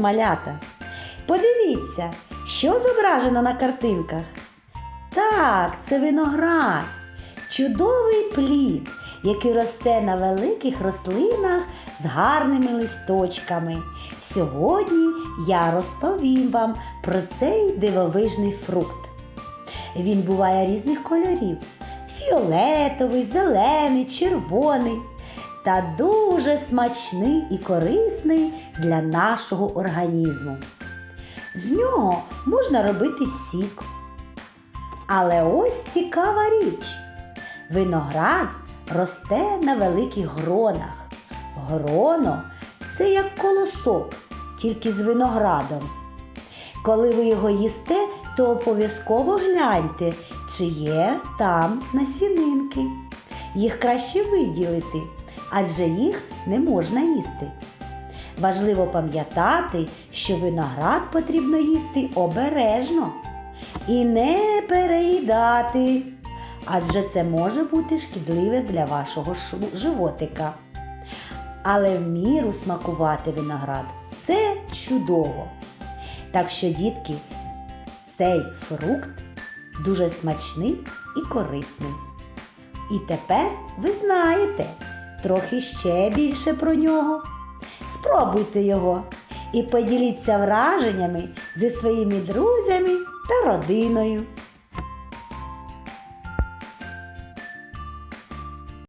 малята. Подивіться, що зображено на картинках. Так, це виноград. Чудовий плід, який росте на великих рослинах з гарними листочками. Сьогодні я розповім вам про цей дивовижний фрукт. Він буває різних кольорів: фіолетовий, зелений, червоний та дуже смачний і корисний для нашого організму. З нього можна робити сік. Але ось цікава річ. Виноград росте на великих гронах. Гроно це як колосок, тільки з виноградом. Коли ви його їсте, то обов'язково гляньте, чи є там насінинки. Їх краще виділити, адже їх не можна їсти. Важливо пам'ятати, що виноград потрібно їсти обережно і не переїдати, адже це може бути шкідливе для вашого животика. Але в міру смакувати виноград це чудово. Так що, дітки, цей фрукт дуже смачний і корисний. І тепер ви знаєте трохи ще більше про нього. Спробуйте його і поділіться враженнями зі своїми друзями та родиною.